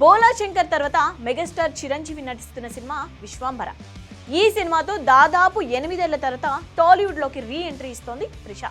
బోలా శంకర్ తర్వాత మెగాస్టార్ చిరంజీవి నటిస్తున్న సినిమా విశ్వాంబర ఈ సినిమాతో దాదాపు ఎనిమిదేళ్ళ తర్వాత టాలీవుడ్లోకి రీ ఎంట్రీ ఇస్తోంది త్రిష.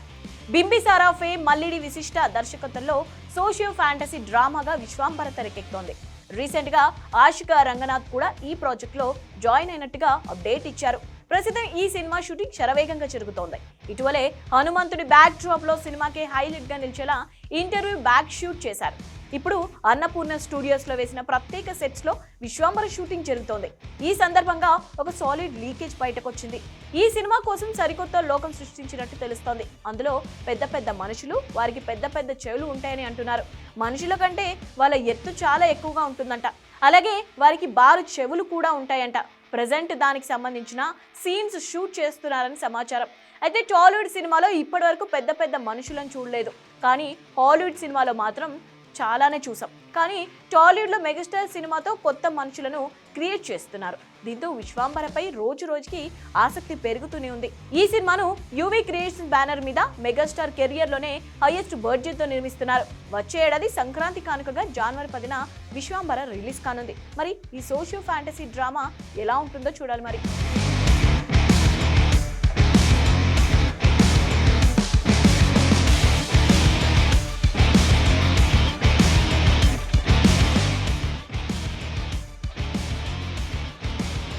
బింబిసారా ఫే మల్లిడి విశిష్ట దర్శకత్వంలో సోషియో ఫ్యాంటసీ డ్రామాగా విశ్వాంబర తెరకెక్కుతోంది రీసెంట్గా ఆశికా రంగనాథ్ కూడా ఈ ప్రాజెక్ట్లో జాయిన్ అయినట్టుగా అప్డేట్ ఇచ్చారు. ప్రస్తుతం ఈ సినిమా షూటింగ్ శరవేగంగా జరుగుతోంది. ఇటీవలే హనుమంతుడి బ్యాక్ డ్రాప్లో సినిమాకి హైలైట్గా నిలిచేలా ఇంటర్వ్యూ బ్యాక్ షూట్ చేశారు. ఇప్పుడు అన్నపూర్ణ స్టూడియోస్లో వేసిన ప్రత్యేక సెట్స్లో విశ్వాంబర షూటింగ్ జరుగుతోంది. ఈ సందర్భంగా ఒక సాలిడ్ లీకేజ్ బయటకొచ్చింది. ఈ సినిమా కోసం సరికొత్త లోకం సృష్టించినట్టు తెలుస్తోంది. అందులో పెద్ద పెద్ద మనుషులు వారికి పెద్ద పెద్ద చెవులు ఉంటాయని అంటున్నారు. మనుషుల కంటే వాళ్ళ ఎత్తు చాలా ఎక్కువగా ఉంటుందంట. అలాగే వారికి బారు చెవులు కూడా ఉంటాయంట. ప్రజెంట్ దానికి సంబంధించిన సీన్స్ షూట్ చేస్తున్నారని సమాచారం. అయితే టాలీవుడ్ సినిమాలో ఇప్పటివరకు పెద్ద పెద్ద మనుషులను చూడలేదు. కానీ హాలీవుడ్ సినిమాలో మాత్రం చాలానే చూసాం. కానీ టాలీవుడ్లో మెగాస్టార్ సినిమాతో కొత్త మనుషులను క్రియేట్ చేస్తున్నారు. దీంతో విశ్వాంబరపై రోజు రోజుకి ఆసక్తి పెరుగుతూనే ఉంది. ఈ సినిమాను యూవీ క్రియేషన్ బ్యానర్ మీద మెగాస్టార్ కెరియర్లోనే హైయెస్ట్ బడ్జెట్తో నిర్మిస్తున్నారు. వచ్చే ఏడాది సంక్రాంతి కానుకగా జనవరి పదిన విశ్వాంబర రిలీజ్ కానుంది. మరి ఈ సోషియో ఫ్యాంటసీ డ్రామా ఎలా ఉంటుందో చూడాలి మరి.